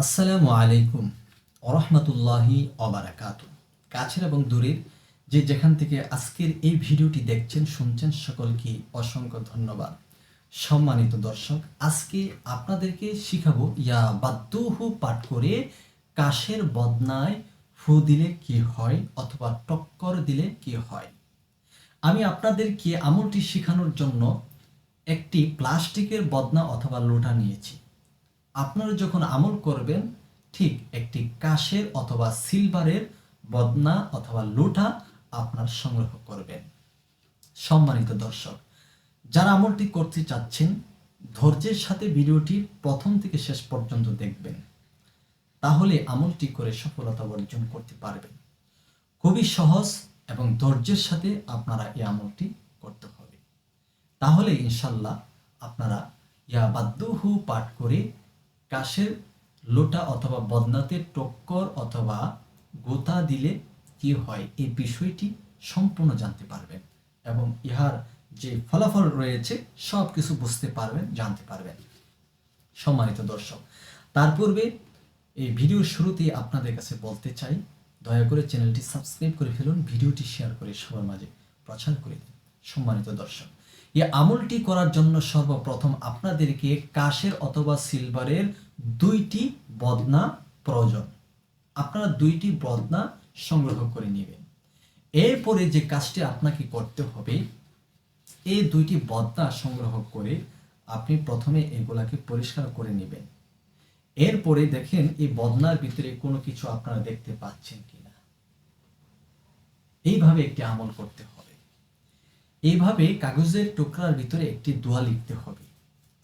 আসসালামু আলাইকুম ওরহমতুল্লাহি অবারাকাত কাছের এবং দূরের যে যেখান থেকে আজকের এই ভিডিওটি দেখছেন, শুনছেন, সকলকে অসংখ্য ধন্যবাদ। সম্মানিত দর্শক, আজকে আপনাদেরকে শিখাবো, ইয়া বাদ্যুহু পাঠ করে কাশের বদনায় ফু দিলে কি হয় অথবা টক্কর দিলে কি হয়। আমি আপনাদেরকে আমলটি শেখানোর জন্য একটি প্লাস্টিকের বদনা অথবা লোটা নিয়েছি। আপনারা যখন আমল করবেন, ঠিক একটি কাশের অথবা সিলভারের বদনা অথবা লোটা আপনার সংগ্রহ করবেন। সম্মানিত দর্শক, যারা আমলটি করতে চাচ্ছেন, ধৈর্যের সাথে ভিডিওটি প্রথম থেকে শেষ পর্যন্ত দেখবেন। তাহলে আমলটি করে সফলতা অর্জন করতে পারবেন। খুবই সহজ এবং ধৈর্যের সাথে আপনারা এই আমলটি করতে হবে। তাহলে ইনশাল্লাহ আপনারা ইয়া বাদ্যুহু পাঠ করে কাশের লোটা অথবা বদনাতে টক্কর অথবা গোতা দিলে কি হয়? এই বিষয়টি সম্পূর্ণ জানতে পারবেন এবং ইহার যে ফলাফল রয়েছে সব কিছু বুঝতে পারবেন, জানতে পারবেন। সম্মানিত দর্শক, তার পূর্বে এই ভিডিওর শুরুতে আপনাদের কাছে বলতে চাই, দয়া করে চ্যানেলটি সাবস্ক্রাইব করে ফেলুন, ভিডিওটি শেয়ার করে সবার মাঝে প্রচার করে দিন। সম্মানিত দর্শক এই আমলটি করার জন্য সর্বপ্রথম আপনাদেরকে কাশের অথবা সিলভারের দুইটি বদনা প্রয়োজন। আপনারা দুইটি বদনা সংগ্রহ করে নেবেন। এরপরে যে কাজটি আপনাকে করতে হবে, এই দুইটি বদনা সংগ্রহ করে আপনি প্রথমে এগুলাকে পরিষ্কার করে নেবেন। এরপরে দেখেন এই বদনার ভিতরে কোনো কিছু আপনারা দেখতে পাচ্ছেন কিনা। এইভাবে একটি আমল করতে হবে। এইভাবে কাগজের টুকরার ভিতরে একটি দোয়া লিখতে হবে।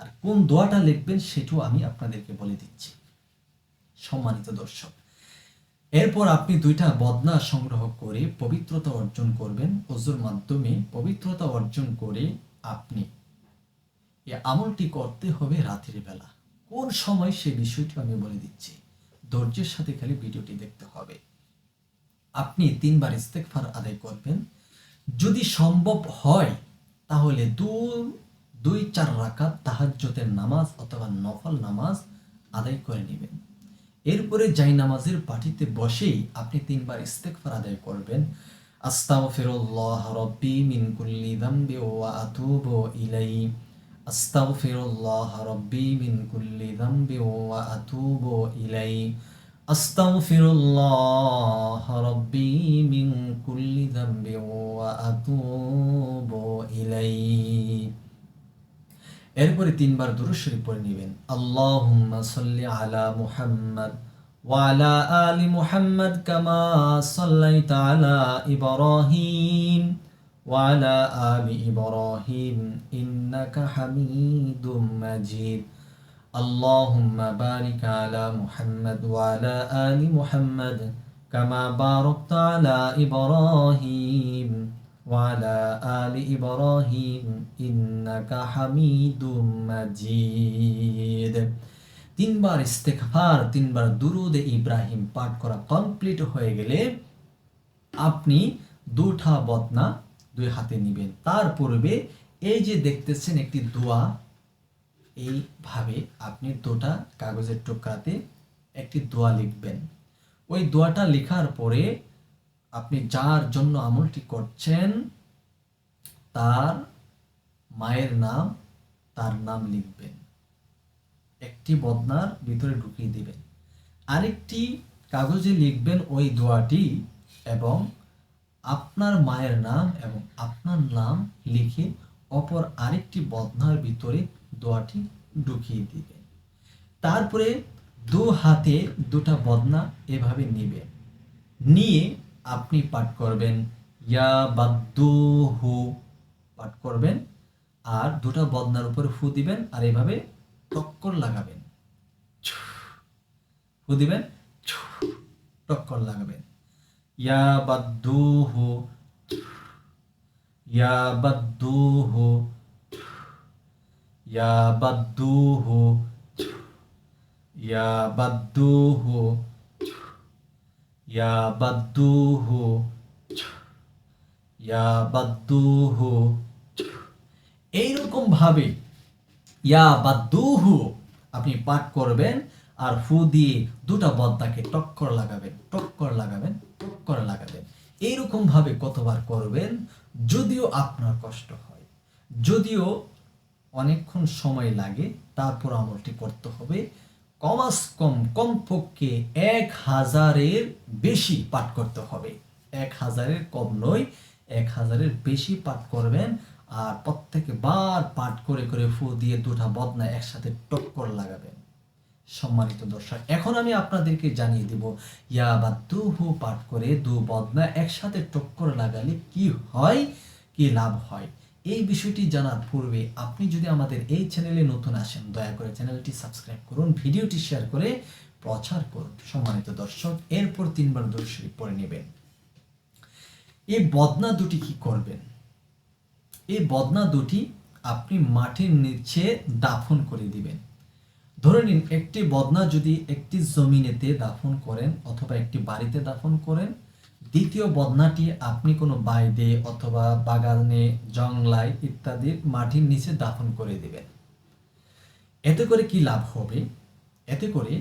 আর কোন দোয়াটা লিখবেন সেটাও আমি আপনাদেরকে বলে দিচ্ছি। সম্মানিত দর্শক, এরপর আপনি দুইটা বদনা সংগ্রহ করে পবিত্রতা অর্জন করবেন। অজুর মাধ্যমে পবিত্রতা অর্জন করে আপনি এ আমলটি করতে হবে রাতের বেলা। কোন সময় সে বিষয়টি আমি বলে দিচ্ছি। ধৈর্যের সাথে খালি ভিডিওটি দেখতে হবে। আপনি তিনবার ইস্তেকফার আদায় করবেন। যদি সম্ভব হয়, তাহলে দু দুই, চার রাকাত তাহাজ্জতের নামাজ অথবা নফল নামাজ আদায় করে নেবেন। এরপরে যাই নামাজের পাটিতে বসেই আপনি তিনবার ইস্তেকফার আদায় করবেন। আস্তাগফিরুল্লাহ রব্বি মিন কুল্লি যামবি ওয়া আতুবু ইলাইহি। আস্তাগফিরুল্লাহ রব্বি মিন কুল্লি যামবি ওয়া আতুবু ইলাইহি। আস্তাগফিরুল্লাহ রব্বি মিন কুল্লি যামবি ওয়া আতুবু ইলাইহি। এরপরে তিনবার দুরূদ শরীফ পড়ে নেবেন। আল্লাহুম্মা সাল্লি আলা মুহাম্মদ ওয়ালা আলি মুহাম্মদ কামা সাল্লাইতা আলা ইব্রাহিম ওয়ালা আলি ইব্রাহিম ইন্নাকা হামিদুম মাজিদ। اللهم بارك على محمد وعلى آل محمد كما باركت على إبراهيم وعلى آل إبراهيم إنك حميد مجيد তিনবার ইস্তেকফার তিনবার দুরুদে ইব্রাহিম পাঠ করা কমপ্লিট হয়ে গেলে আপনি দুঠা বদনা দুই হাতে নেবেন তার পূর্বে এই যে দেখতেছেন একটি দোয়া এইভাবে আপনি দুটা কাগজের টুকরাতে একটি দোয়া লিখবেন। ওই দোয়াটা লেখার পরে আপনি যার জন্য আমলটি করছেন, তার মায়ের নাম, তার নাম লিখবেন। একটি বদনার ভিতরে ঢুকিয়ে দিবেন। আরেকটি কাগজে লিখবেন ওই দোয়াটি এবং আপনার মায়ের নাম এবং আপনার নাম লিখে অপর আরেকটি বদনার ভিতরে দোয়াটি ঢুকিয়ে দিবেন তারপরে দু হাতে দুটা বদনা এভাবে নেবেন নিয়ে আপনি পাঠ করবেন, ইয়া বাদ্দুহু, পাঠ করবেন, আর দুটা বদনার উপরে ফু দিবেন, আর এভাবে টক্কর লাগাবেন। ফু দিবেন টক্কর লাগাবেন। ইয়া বাদ্দুহু ইয়া বাদ্দুহু ইয়া বাদ্দুহু ইয়া বাদ্দুহু ইয়া বাদ্দুহু ইয়া বাদ্দুহু এইরকম ভাবে ইয়া বাদ্দুহু আপনি পাঠ করবেন আর ফু দিয়ে দুটা বদ্দাকে টক্কর লাগাবেন টক্কর লাগাবেন টক্কর লাগাবেন। এইরকম ভাবে কতবার করবেন? যদিও আপনার কষ্ট হয়। যদিও অনেকক্ষণ সময় লাগে, তারপর আমলটি করতে হবে। কমাস কম, কমপক্ষে এক হাজারের বেশি পাঠ করতে হবে। এক হাজারের কম নয়, এক হাজারের বেশি পাঠ করবেন। আর প্রত্যেকে বার পাঠ করে করে ফু দিয়ে দুটা বদনা একসাথে টক্কর লাগাবেন। সম্মানিত দর্শক, এখন আমি আপনাদেরকে জানিয়ে দেব, ইয়া বা তু হু পাঠ করে দু বদনা একসাথে টক্কর লাগালে কি হয়, কি লাভ হয়? এই বিষয়টি জানার পূর্বে আপনি যদি আমাদের এই চ্যানেলে নতুন আসেন, দয়া করে চ্যানেলটি সাবস্ক্রাইব করুন, ভিডিওটি শেয়ার করে প্রচার করুন। সম্মানিত দর্শক, এরপর তিনবার দর্শক পড়ে নেবেন। এই বদনা দুটি কি করবেন? এই বদনা দুটি আপনি মাটির নিচে দাফন করে দিবেন। ধরে নিন, একটি বদনা যদি একটি জমিনেতে দাফন করেন অথবা একটি বাড়িতে দাফন করেন, দ্বিতীয় বদনাটি আপনি কোনো বাইরে অথবা বাগানে, জংলায় ইত্যাদির মাটির নিচে দাফন করে দিবেন। এতে করে কি লাভ হবে? এতে করে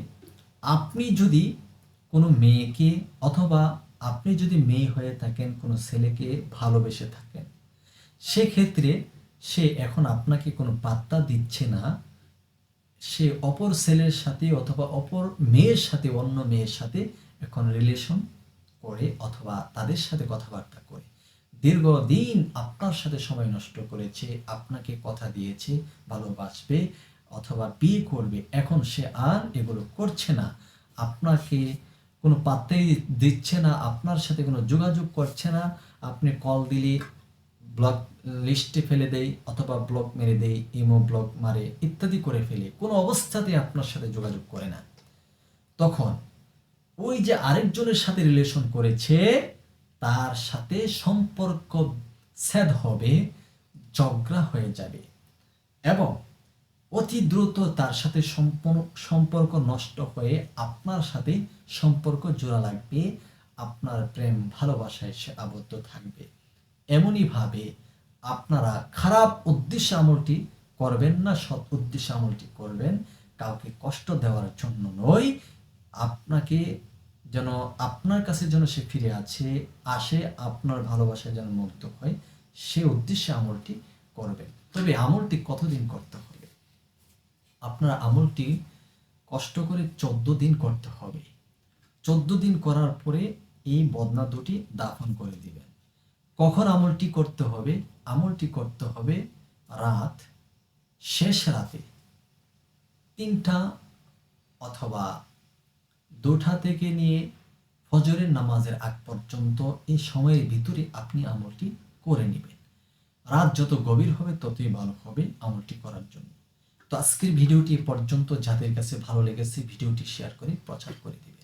আপনি যদি কোনো মেয়েকে অথবা আপনি যদি মেয়ে হয়ে থাকেন, কোনো ছেলেকে ভালোবেসে থাকেন, সেক্ষেত্রে সে এখন আপনাকে কোনো পাত্তা দিচ্ছে না সে অপর ছেলের সাথে অথবা অপর মেয়ের সাথে, অন্য মেয়ের সাথে এখন রিলেশন করে অথবা তাদের সাথে কথাবার্তা করে। দীর্ঘদিন আপনার সাথে সময় নষ্ট করেছে, আপনাকে কথা দিয়েছে, ভালোবাসবে অথবা বিয়ে করবে, এখন সে আর এগুলো করছে না। আপনাকে কোনো পাত্তাই দিচ্ছে না, আপনার সাথে কোনো যোগাযোগ করছে না। আপনি কল দিলে ব্লক লিস্টে ফেলে দেয় অথবা ব্লক মেরে দেয় ইমো ব্লক মারে ইত্যাদি করে ফেলে, কোনো অবস্থাতে আপনার সাথে যোগাযোগ করে না। তখন ওই যে আরেকজনের সাথে রিলেশন করেছে, তার সাথে সম্পর্ক ছেদ হবে, ঝগড়া হয়ে যাবে এবং অতি দ্রুত তার সাথে সম্পর্ক নষ্ট হয়ে আপনার সাথে সম্পর্ক জোড়া লাগবে, আপনার প্রেম ভালোবাসায় সে আবদ্ধ থাকবে। এমনইভাবে আপনারা খারাপ উদ্দেশ্য আমলটি করবেন না, সৎ উদ্দেশ্য আমলটি করবেন। কাউকে কষ্ট দেওয়ার জন্য নয়। আপনাকে যেন আপনার কাছে যেন সে ফিরে আছে আসে, আপনার ভালোবাসায় যেন মুক্ত হয়, সে উদ্দেশ্যে আমলটি করবেন। তবে আমলটি কতদিন করতে হবে? আপনার আমলটি কষ্ট করে চোদ্দ দিন করতে হবে। চোদ্দ দিন করার পরে এই বদনা দুটি দাফন করে দিবেন। কখন আমলটি করতে হবে? আমলটি করতে হবে রাত, শেষ রাতে। তিনটা অথবা দুটা থেকে নিয়ে ফজরের নামাজের আগ পর্যন্ত এই সময়ের ভিতরে আপনি আমলটি করে নেবেন। রাত যত গভীর হবে, ততই ভালো হবে আমলটি করার জন্য। তো আজকের ভিডিওটি পর্যন্ত। যাদের কাছে ভালো লেগেছে, ভিডিওটি শেয়ার করে প্রচার করে দিবেন।